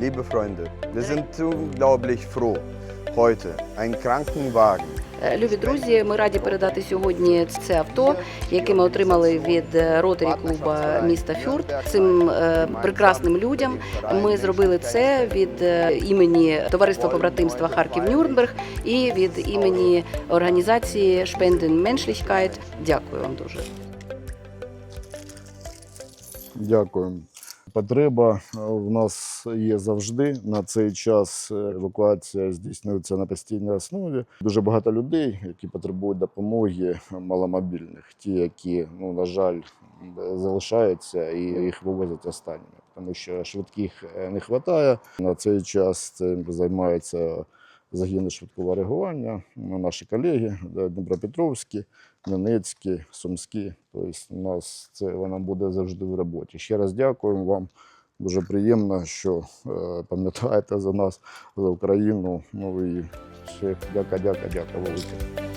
liebe Freunde, wir sind unglaublich froh, heute einen Krankenwagen Е, Любі друзі, ми раді передати сьогодні це авто, яке ми отримали від ротарі клуба міста Фюрт. Цим е, прекрасним людям ми зробили це від е, імені товариства побратимства Харків Нюрнберг і від імені організації Spenden Menschlichkeit. Дякую вам дуже. Дякую. Потреба в нас є завжди. На цей час е, евакуація здійснюється на постійній основі. Дуже багато людей, які потребують допомоги маломобільних, ті, які, ну на жаль, залишаються і їх вивозять останніми, тому що швидких е, не вистачає. На цей час цим займаються загіни швидкого реагування. ну, Наші колеги Дніпропетровські, Донецькі, Сумські. Тобто у нас це вона буде завжди в роботі. Ще раз дякуємо вам. Дуже приємно, що е, пам'ятаєте за нас, за Україну. Ну і ще дяка, дяка, дяка велике.